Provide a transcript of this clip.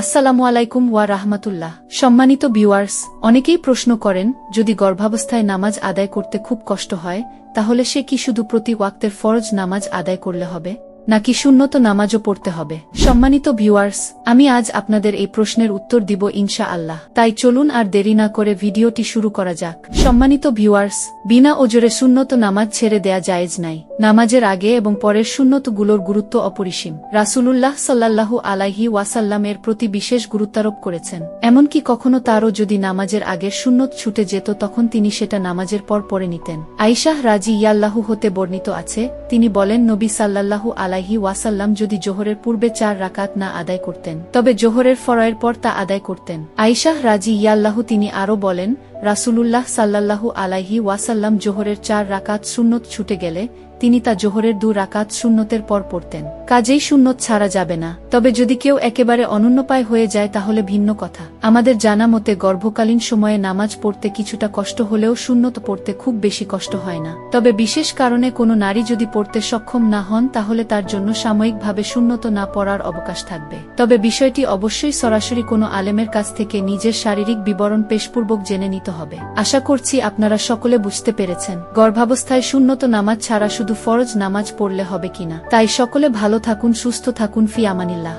আসসালামু আলাইকুম ওয়া রাহমাতুল্লাহ। সম্মানিত ভিউয়ার্স, অনেকেই প্রশ্ন করেন, যদি গর্ভাবস্থায় নামাজ আদায় করতে খুব কষ্ট হয়, তাহলে সে কি শুধু প্রতি ওয়াক্তের ফরজ নামাজ আদায় করলে হবে? নাকি শূন্যত নামাজও পড়তে হবে? সম্মানিত ভিউয়ার্স আমি আজ আপনাদের এই প্রশ্নের উত্তর দিব ইনশা আল্লাহ তাই চলুন আর দেরি না করে ভিডিওটি শুরু করা যাক। সম্মানিত ভিউয়ার্স বিনা ওজরে শূন্যত নামাজ ছেড়ে দেয়া জায়েজ নাই। নামাজের আগে এবং পরের শূন্যতগুলোর গুরুত্ব অপরিসীম। রাসূলুল্লাহ সাল্লাল্লাহু আলাইহি ওয়াসাল্লাম এর প্রতি বিশেষ গুরুত্বারোপ করেছেন। এমনকি কখনো তারও যদি নামাজের আগে শূন্যত ছুটে যেত, তখন তিনি সেটা নামাজের পর পড়ে নিতেন। আইশাহ রাজি ইয়াল্লাহু হতে বর্ণিত আছে, তিনি বলেন, নবী সাল্লাল্লাহু আলাইহি ওয়াসাল্লাম যদি জোহরের পূর্বে চার রাকাত না আদায় করতেন, তবে জোহরের ফরয়ের পর তা আদায় করতেন। আইশাহ রাজি ইয়াল্লাহ তিনি আরও বলেন, রাসুলুল্লাহ সাল্লাল্লাহু আলাহি ওয়াসাল্লাম জোহরের চার রাকাত সুন্নত ছুটে গেলে তিনি তা জোহরের দু রাকাত সুন্নতের পর পড়তেন। কাজেই সুন্নত ছাড়া যাবে না। তবে যদি কেউ একেবারে অনন্যপায় হয়ে যায় তাহলে ভিন্ন কথা। আমাদের জানা মতে গর্ভকালীন সময়ে নামাজ পড়তে কিছুটা কষ্ট হলেও সুন্নত পড়তে খুব বেশি কষ্ট হয় না। তবে বিশেষ কারণে কোনো নারী যদি পড়তে সক্ষম না হন তাহলে তার জন্য সাময়িকভাবে সুন্নত না পড়ার অবকাশ থাকবে। তবে বিষয়টি অবশ্যই সরাসরি কোনো আলেমের কাছ থেকে নিজের শারীরিক বিবরণ পেশপূর্বক জেনে নিতে হবে। আশা করছি আপনারা সকলে বুঝতে পেরেছেন। গর্ভাবস্থায় শূন্যত নামাজ ছাড়া শুধু ফরজ নামাজ পড়লে হবে কিনা। তাই সকলে ভালো থাকুন সুস্থ থাকুন ফি আমানিল্লাহ।